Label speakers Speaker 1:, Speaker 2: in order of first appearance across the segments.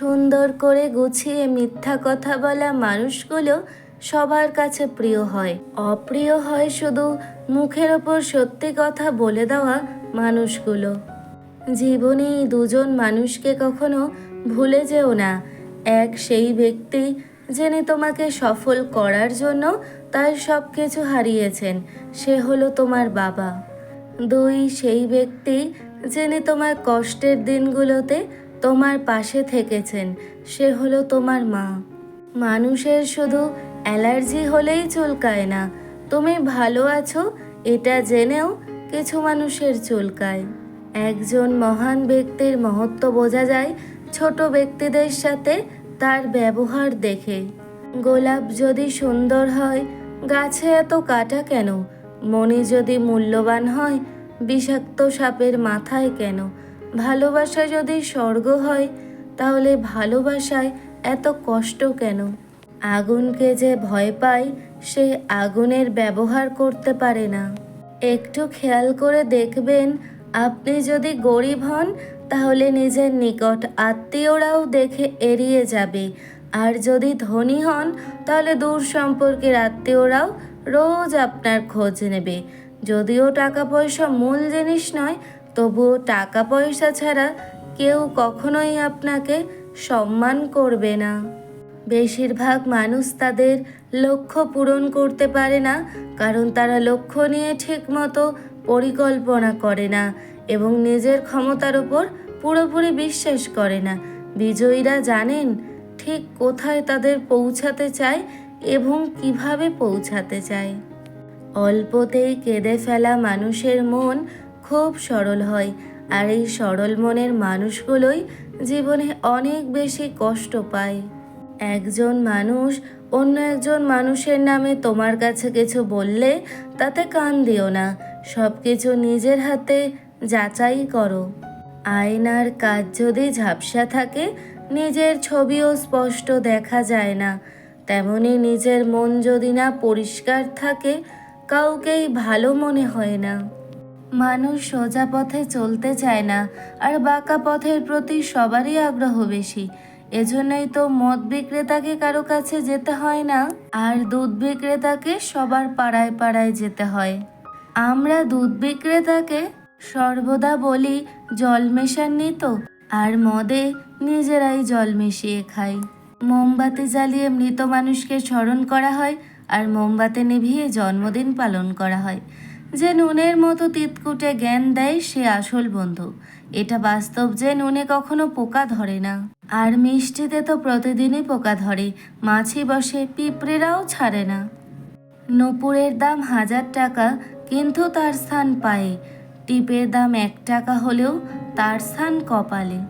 Speaker 1: সুন্দর করে গুছিয়ে মিথ্যা কথা বলা মানুষগুলো সবার কাছে প্রিয় হয়। অপ্রিয় হয় শুধু মুখের ওপর সত্যি কথা বলে দেওয়া মানুষগুলো। জীবনে দুজন মানুষকে কখনো ভুলে যেও না। এক সেই ব্যক্তি যিনি তোমাকে সফল করার জন্য তার সব কিছু হারিয়েছেন, সে হলো তোমার বাবা। দুই সেই ব্যক্তি যিনি তোমার কষ্টের দিনগুলোতে তোমার পাশে থেকেছেন, সে হলো তোমার মা। মানুষের শুধু অ্যালার্জি হলেই চুলকায় না। তুমি ভালো আছো, এটা জেনেও কিছু মানুষের চুলকায়। একজন মহান ব্যক্তির মহত্ব বোঝা যায় ছোট ব্যক্তিদের সাথে তার ব্যবহার দেখে। গোলাপ যদি সুন্দর হয়, গাছে এত কাটা কেন? মনে যদি মূল্যবান হয়, বিষাক্ত সাপের মাথায় কেন? ভালোবাসা যদি স্বর্গ হয়, তাহলে ভালোবাসায় এত কষ্ট কেন? আগুনকে যে ভয় পায়, সে আগুনের ব্যবহার করতে পারে না। একটু খেয়াল করে দেখবেন, আপনি যদি গরিব হন, তাহলে নিজের নিকট আত্মীয়রাও দেখে এড়িয়ে যাবে। আর যদি ধনী হন, তাহলে দূর সম্পর্কের আত্মীয়রাও রোজ আপনার খোঁজ নেবে। যদিও টাকা পয়সা মূল জিনিস নয় তবুও টাকা পয়সা ছাড়া কেউ কখনোই আপনাকে সম্মান করবে না। বেশিরভাগ মানুষ তাদের লক্ষ্য পূরণ করতে পারে না, কারণ তারা লক্ষ্য নিয়ে ঠিকমতো পরিকল্পনা করে না এবং নিজের ক্ষমতার উপর পুরোপুরি বিশ্বাস করে না। বিজয়ীরা জানেন ঠিক কোথায় তাদের পৌঁছাতে চায় এবং কীভাবে পৌঁছাতে চায়। অল্পতেই কেঁদে ফেলা মানুষের মন খুব সরল হয়। আর এই সরল মনের মানুষগুলোই জীবনে অনেক বেশি কষ্ট পায়। একজন মানুষ অন্য একজন মানুষের নামে তোমার কাছে কিছু বললে তাতে কান দিও না। সব কিছু নিজের হাতে যাচাই করো। আয়নার কাজ যদি ঝাপসা থাকে, নিজের ছবিও স্পষ্ট দেখা যায় না। তেমনি নিজের মন যদি না পরিষ্কার থাকে, কাউকেই ভালো মনে হয় না। মানুষ সোজা পথে চলতে চায় না, আর বাঁকা পথের প্রতি সবারই আগ্রহ বেশি। এজন্যই তো মদ বিক্রেতাকে কারও কাছে যেতে হয় না, আর দুধ বিক্রেতাকে সবার পাড়ায় পাড়ায় যেতে হয়। আমরা দুধ বিক্রেতাকে সর্বদা বলি জল মেশাননি তো, আর মদে নিজেরাই জল মিশিয়ে খাই। মোমবাতি জ্বালিয়ে মৃত মানুষকে স্মরণ করা হয়, আর মোমবাতি নিভিয়ে জন্মদিন পালন করা হয়। যে নুনের মতো তিতকুটে জ্ঞান দেয় সে আসল বন্ধু। এটা বাস্তব যে নুনে কখনো পোকা ধরে না। আর মিষ্টিতে তো প্রতিদিনই পোকা ধরে, মাছি বসে, পিঁপড়েরাও ছাড়ে না। নূপুরের দাম হাজার টাকা, কিন্তু তার স্থান পায়ে। টিপের দাম এক টাকা হলেও তার স্থান কপালে।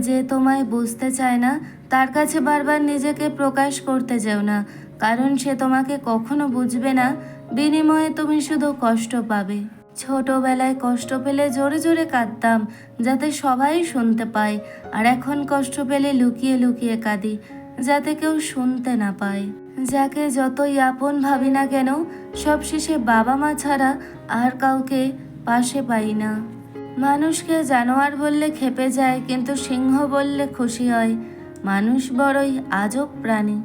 Speaker 1: যে তোমায় বুঝতে চায় না, তার কাছে বারবার নিজেকে প্রকাশ করতে যেও না, কারণ সে তোমাকে কখনো বুঝবে না বিনিময়ে তুমি শুধু কষ্ট পাবে। ছোটবেলায় কষ্ট পেলে জোরে জোরে কাঁদতাম, যাতে সবাই শুনতে পায়। আর এখন কষ্ট পেলে লুকিয়ে লুকিয়ে কাঁদি, যাতে কেউ শুনতে না পায়। যাকে যতই আপন ভাবি না কেন, সবশেষে বাবা মা ছাড়া আর কাউকে পাশে পাই না। মানুষকে জানোয়ার বললে খেপে যায়, কিন্তু সিংহ বললে খুশি হয়। মানুষ বড়ই আজব প্রাণী।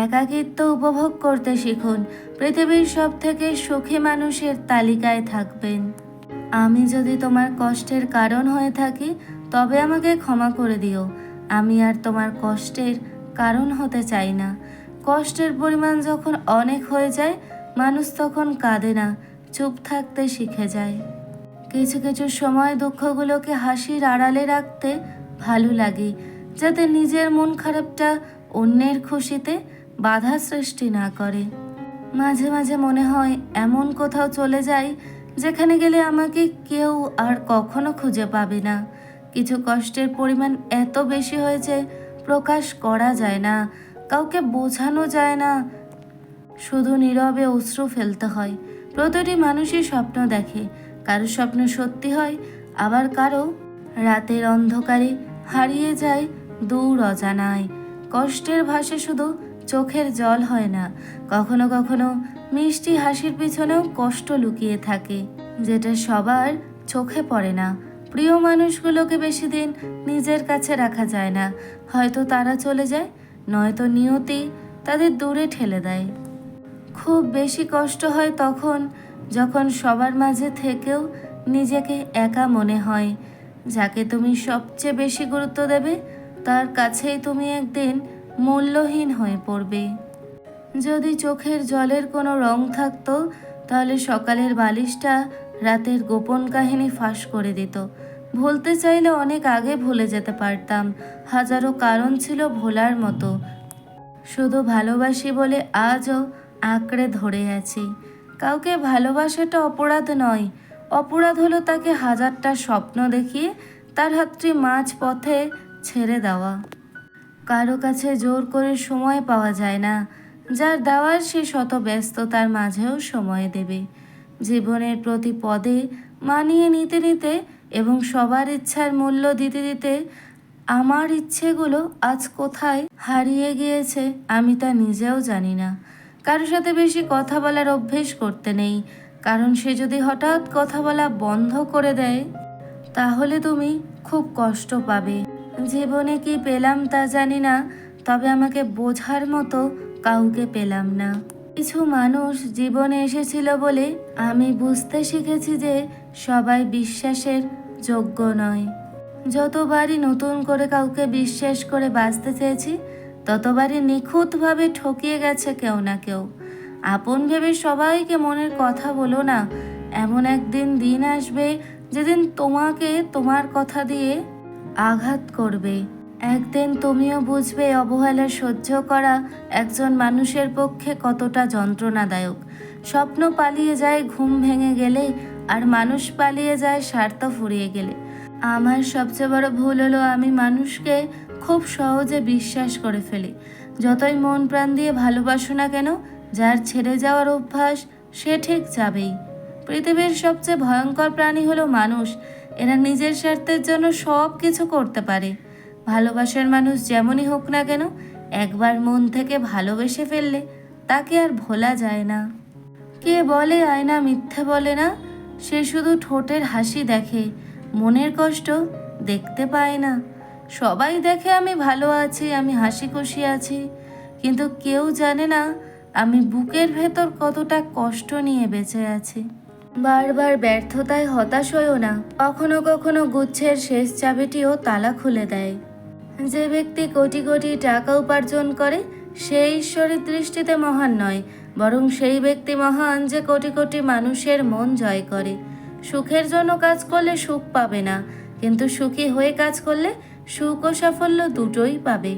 Speaker 1: একাকিত্ব উপভোগ করতে শিখুন। পৃথিবীর সব থেকে সুখী মানুষের তালিকায় থাকবেন। আমি যদি তোমার কষ্টের কারণ হয়ে থাকি, তবে আমাকে ক্ষমা করে দিও। আমি আর তোমার কষ্টের কারণ হতে চাই না। কষ্টের পরিমাণ যখন অনেক হয়ে যায়, মানুষ তখন কাঁদে না, চুপ থাকতে শিখে যায়। কিছু কিছু সময় দুঃখগুলোকে হাসির আড়ালে রাখতে ভালো লাগে, যাতে নিজের মন খারাপটা অন্যের খুশিতে বাধা সৃষ্টি না করে। মাঝে মাঝে মনে হয় এমন কোথাও চলে যাই, যেখানে গেলে আমাকে কেউ আর কখনো খুঁজে পাবে না। কিছু কষ্টের পরিমাণ এত বেশি হয়েছে প্রকাশ করা যায় না, কাউকে বোঝানো যায় না। শুধু নীরবে অশ্রু ফেলতে হয়। প্রতিটি মানুষই স্বপ্ন দেখে। কারও স্বপ্ন সত্যি হয়, আবার কারও রাতের অন্ধকারে হারিয়ে যায় দূর অজানায়। কষ্টের ভাষে শুধু চোখের জল হয় না। কখনো কখনো মিষ্টি হাসির পিছনেও কষ্ট লুকিয়ে থাকে, যেটা সবার চোখে পড়ে না। প্রিয় মানুষগুলোকে বেশি দিন নিজের কাছে রাখা যায় না। হয়তো তারা চলে যায়, নয়তো নিয়তি তাদের দূরে ঠেলে দেয়। খুব বেশি কষ্ট হয় তখন, যখন সবার মাঝে থেকেও নিজেকে একা মনে হয়। যাকে তুমি সবচেয়ে বেশি গুরুত্ব দেবে, তার কাছেই তুমি একদিন মূল্যহীন হয়ে পড়বে। যদি চোখের জলের কোনো রং থাকতো, তাহলে সকালের বালিশটা রাতের গোপন কাহিনী ফাঁস করে দিত। ভুলতে চাইলে অনেক আগে ভুলে যেতে পারতাম। হাজারো কারণ ছিল ভোলার মতো। শুধু ভালোবাসি বলে আজও আঁকড়ে ধরে আছি। কাউকে ভালোবাসাটা অপরাধ নয়। অপরাধ হলো তাকে হাজারটা স্বপ্ন দেখিয়ে তার হাতটি মাঝ পথে ছেড়ে দেওয়া। কারও কাছে জোর করে সময় পাওয়া যায় না, যার দেওয়ার সে শত ব্যস্ততার মাঝেও সময় দেবে। জীবনের প্রতি পদে মানিয়ে নিতে নিতে এবং সবার ইচ্ছার মূল্য দিতে দিতে আমার ইচ্ছেগুলো আজ কোথায় হারিয়ে গিয়েছে আমি তা নিজেও জানি না। কারোর সাথে বেশি কথা বলার অভ্যেস করতে নেই, কারণ সে যদি হঠাৎ কথা বলা বন্ধ করে দেয়, তাহলে তুমি খুব কষ্ট পাবে। জীবনে কি পেলাম তা জানি না, তবে আমাকে বোঝার মতো কাউকে পেলাম না। কিছু মানুষ জীবনে এসেছিল বলে আমি বুঝতে শিখেছি যে সবাই বিশ্বাসের যোগ্য নয়। যতবারই নতুন করে কাউকে বিশ্বাস করে বাঁচতে চেয়েছি, ততবারই নিখুঁতভাবে ঠকিয়ে গেছে কেউ না কেউ। আপন ভেবে সবাইকে মনের কথা বলো না, এমন একদিন দিন আসবে যেদিন তোমাকে তোমার কথা দিয়ে আঘাত করবে। একদিন তুমিও বুঝবে অবহেলা সহ্য করা একজন মানুষের পক্ষে কতটা যন্ত্রণাদায়ক। স্বপ্ন পালিয়ে যায় ঘুম ভেঙে গেলে আর মানুষ পালিয়ে যায় স্বার্থ ফুরিয়ে গেলে। আমার সবচেয়ে বড় ভুল হলো আমি মানুষকে খুব সহজে বিশ্বাস করে ফেলি। যতই মন প্রাণ দিয়ে ভালোবাসো না কেন, যার ছেড়ে যাওয়ার অভ্যাস সে ঠিক যাবেই। পৃথিবীর সবচেয়ে ভয়ঙ্কর প্রাণী হলো মানুষ। এরা নিজের স্বার্থের জন্য সব কিছু করতে পারে। ভালোবাসার মানুষ যেমনই হোক না কেন, একবার মন থেকে ভালোবেসে ফেললে তাকে আর ভোলা যায় না। কে বলে আয়না মিথ্যে বলে না, সে শুধু ঠোঁটের হাসি দেখে, মনের কষ্ট দেখতে পায় না। সবাই দেখে আমি ভালো আছি, আমি হাসি খুশি আছি, কিন্তু কেউ জানে না আমি বুকের ভেতর কতটা কষ্ট নিয়ে বেঁচে আছি। বারবার ব্যর্থতায় হতাশ হয়েও না। কখনো কখনো গুচ্ছের শেষ চাবিটিও তালা খুলে দেয়। যে ব্যক্তি কোটি কোটি টাকা উপার্জন করে, সে ঈশ্বরের দৃষ্টিতে মহান নয়, বরং সেই ব্যক্তি মহান যে কোটি কোটি মানুষের মন জয় করে। সুখের জন্য কাজ করলে সুখ পাবে না, কিন্তু সুখী হয়ে কাজ করলে সুখ ও সাফল্য দুটোই পাবে।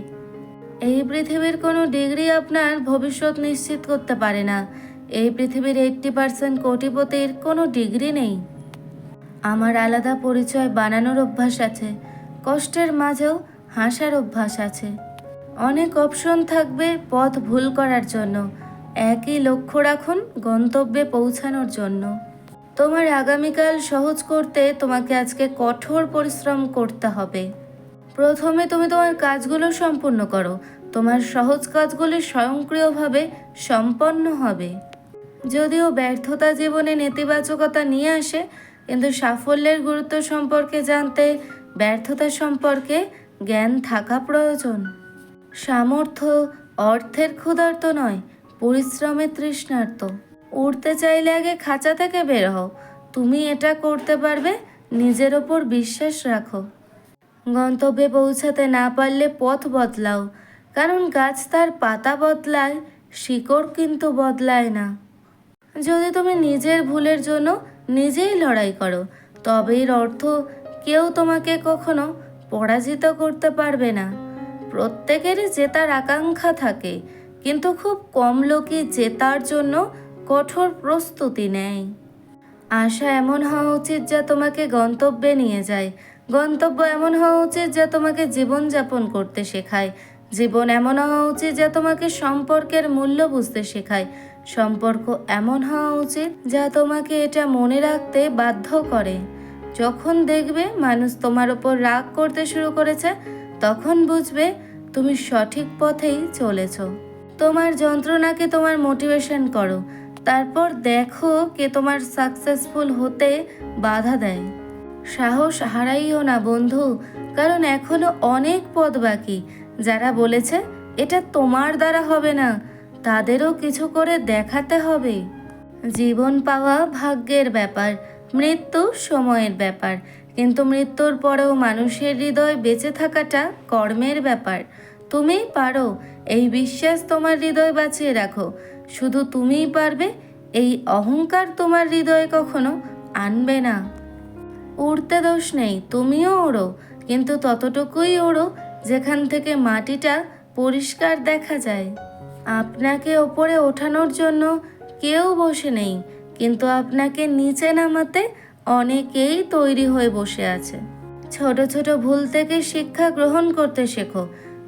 Speaker 1: এই পৃথিবীর কোনো ডিগ্রি আপনার ভবিষ্যৎ নিশ্চিত করতে পারে না। এই পৃথিবীর এইট্টি পার্সেন্ট কোটিপতির কোনো ডিগ্রি নেই। আমার আলাদা পরিচয় বানানোর অভ্যাস আছে, কষ্টের মাঝেও হাসার অভ্যাস আছে। অনেক অপশন থাকবে পথ ভুল করার জন্য, একই লক্ষ্য রাখুন গন্তব্যে পৌঁছানোর জন্য। তোমার আগামীকাল সহজ করতে তোমাকে আজকে কঠোর পরিশ্রম করতে হবে। প্রথমে তুমি তোমার কাজগুলো সম্পূর্ণ করো, তোমার সহজ কাজগুলি স্বয়ংক্রিয়ভাবে সম্পন্ন হবে। যদিও ব্যর্থতা জীবনে নেতিবাচকতা নিয়ে আসে, কিন্তু সাফল্যের গুরুত্ব সম্পর্কে জানতে ব্যর্থতা সম্পর্কে জ্ঞান থাকা প্রয়োজন। সামর্থ্য অর্থের ক্ষুধার্ত নয়, পরিশ্রমের তৃষ্ণার্ত। উড়তে চাইলে আগে খাঁচা থেকে বের হও। তুমি এটা করতে পারবে, নিজের ওপর বিশ্বাস রাখো। গন্তব্যে পৌঁছাতে না পারলে পথ বদলাও, কারণ গাছ তার পাতা বদলায়, শিকড় কিন্তু বদলায় না। যদি তুমি নিজের ভুলের জন্য নিজেই লড়াই করো তবে এর অর্থ কেউ তোমাকে কখনো পরাজিত করতে পারবে না। প্রত্যেকেরই জেতার আকাঙ্ক্ষা থাকে, কিন্তু খুব কম লোকই জেতার জন্য কঠোর প্রস্তুতি নেয়। আশা এমন হওয়া উচিত যা তোমাকে গন্তব্যে নিয়ে যায়। গন্তব্য এমন হওয়া উচিত যা তোমাকে জীবনযাপন করতে শেখায়। জীবন এমন হওয়া উচিত যা তোমাকে সম্পর্কের মূল্য বুঝতে শেখায়। সম্পর্ক এমন হওয়া উচিত যা তোমাকে এটা মনে রাখতে বাধ্য করে। যখন দেখবে মানুষ তোমার ওপর রাগ করতে শুরু করেছে, তখন বুঝবে তুমি সঠিক পথেই চলেছ। তোমার যন্ত্রণাকে তোমার মোটিভেশন করো। তারপর দেখো কে তোমার সাকসেসফুল হতে বাধা দেয়। সাহস হারাইও না বন্ধু, কারণ এখনও অনেক পদ বাকি। যারা বলেছে, এটা তোমার দ্বারা হবে না। তাদেরও কিছু করে দেখাতে হবে। জীবন পাওয়া ভাগ্যের ব্যাপার, মৃত্যু সময়ের ব্যাপার। কিন্তু মৃত্যুর পরেও মানুষের হৃদয় বেঁচে থাকাটা কর্মের ব্যাপার। তুমি পারো, এই বিশ্বাস তোমার হৃদয় বাঁচিয়ে রাখো। শুধু তুমিই পারবে, এই অহংকার তোমার হৃদয়ে কখনো আনবে না। উড়তে দোষ নেই, তুমিও ওড়ো। কিন্তু ততটুকুই ওড়ো, যেখান থেকে মাটিটা পরিষ্কার দেখা যায়। আপনাকে ওপরে ওঠানোর জন্য কেউ বসে নেই, কিন্তু আপনাকে নিচে নামাতে অনেকেই তৈরি হয়ে বসে আছে। ছোট ছোট ভুল থেকে শিক্ষা গ্রহণ করতে শেখো।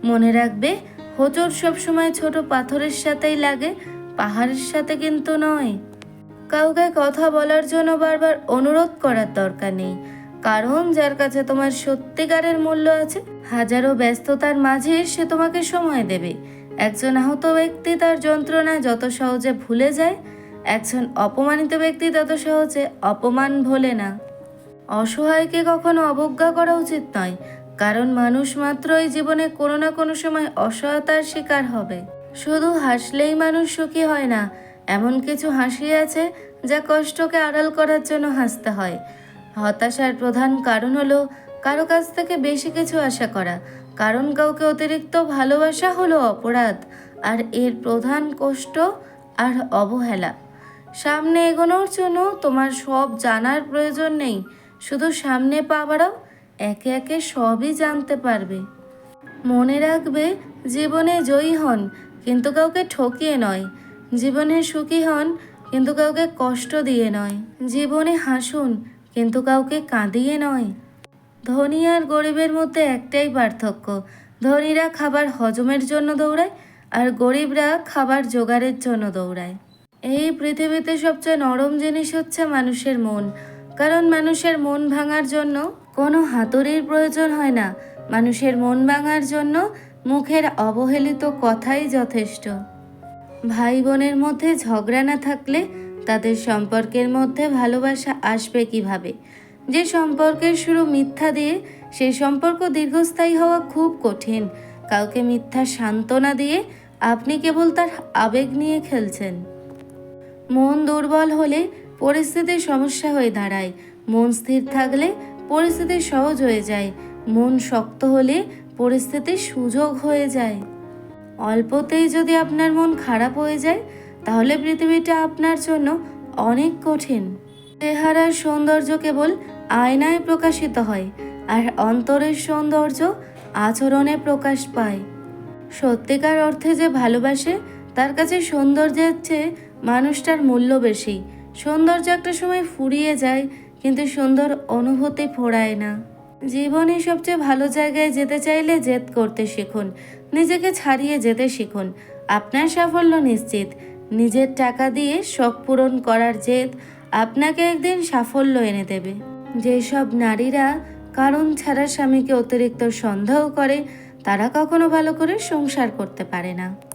Speaker 1: মনে রাখবে, হোঁচট সবসময় ছোট পাথরের সাথেই লাগে, পাহাড়ের সাথে কিন্তু নয়। কাউকে কথা বলার জন্য বারবার অনুরোধ করার দরকার নেই। কারণ যার কাছে তোমার সত্যিকারের মূল্য আছে, হাজারো ব্যস্ততার মাঝে সে তোমাকে সময় দেবে। একজন আহত ব্যক্তি তার যন্ত্রণা যত সহজে ভুলে যায়, একজন অপমানিত ব্যক্তি তত সহজে অপমান ভোলে না। অসহায়কে কখনো অবজ্ঞা করা উচিত নয়, কারণ মানুষ মাত্রই জীবনে কোনো না কোনো সময় অসহায়তার শিকার হবে। শুধু হাসলেই মানুষ সুখী হয় না, এমন কিছু হাসি আছে যা কষ্টকে আড়াল করার জন্য হাসতে হয়। হতাশার প্রধান কারণ হলো কারও কাছ থেকে বেশি কিছু আশা করা। কারণ কাউকে অতিরিক্ত ভালোবাসা হলো অপরাধ, আর এর প্রধান কষ্ট আর অবহেলা। সামনে এগোনোর জন্য তোমার সব জানার প্রয়োজন নেই, শুধু সামনে পা বাড়াও, একে একে সবই জানতে পারবে। মনে রাখবে, জীবনে জয়ী হন, কিন্তু কাউকে ঠকিয়ে নয়। জীবনে সুখী হন, কিন্তু কাউকে কষ্ট দিয়ে নয়। জীবনে হাসুন কিন্তু কাউকে কাঁদিয়ে নয়। ধনী আর গরিবের মধ্যে একটাই পার্থক্য, ধনীরা খাবার হজমের জন্য দৌড়ায় আর গরিবরা খাবার জোগাড়ের জন্য দৌড়ায়। এই পৃথিবীতে সবচেয়ে নরম জিনিস হচ্ছে মানুষের মন, কারণ মানুষের মন ভাঙার জন্য কোনো হাতুড়ির প্রয়োজন হয় না। মানুষের মন ভাঙার জন্য মুখের অবহেলিত কথাই যথেষ্ট। ভাই বোনের মধ্যে ঝগড়া না থাকলে তাদের সম্পর্কের মধ্যে ভালোবাসা আসবে কীভাবে? যে সম্পর্কের শুরু মিথ্যা দিয়ে সেই সম্পর্ক দীর্ঘস্থায়ী হওয়া খুব কঠিন। কাউকে মিথ্যা সান্ত্বনা দিয়ে আপনি কেবল তার আবেগ নিয়ে খেলছেন। মন দুর্বল হলে পরিস্থিতির সমস্যা হয়ে দাঁড়ায়। মন স্থির থাকলে পরিস্থিতি সহজ হয়ে যায়। মন শক্ত হলে পরিস্থিতির সুযোগ হয়ে যায়। অল্পতেই যদি আপনার মন খারাপ হয়ে যায় তাহলে পৃথিবীটা আপনার জন্য অনেক কঠিন। চেহারার সৌন্দর্য কেবল আয়নায় প্রকাশিত হয়, আর অন্তরের সৌন্দর্য আচরণে প্রকাশ পায়। সত্যিকার অর্থে যে ভালোবাসে, তার কাছে সৌন্দর্যের চেয়ে মানুষটার মূল্য বেশি। সৌন্দর্য একটা সময় ফুরিয়ে যায়, কিন্তু সুন্দর অনুভূতি ফোড়ায় না। জীবনে সবচেয়ে ভালো জায়গায় যেতে চাইলে জেদ করতে শিখুন, নিজেকে ছাড়িয়ে যেতে শিখুন। আপনার সাফল্য নিশ্চিত। নিজের টাকা দিয়ে শখ পূরণ করার জেদ আপনাকে একদিন সাফল্য এনে দেবে। যেসব নারীরা কারণ ছাড়া স্বামীকে অতিরিক্ত সন্দেহ করে, তারা কখনো ভালো করে সংসার করতে পারে না।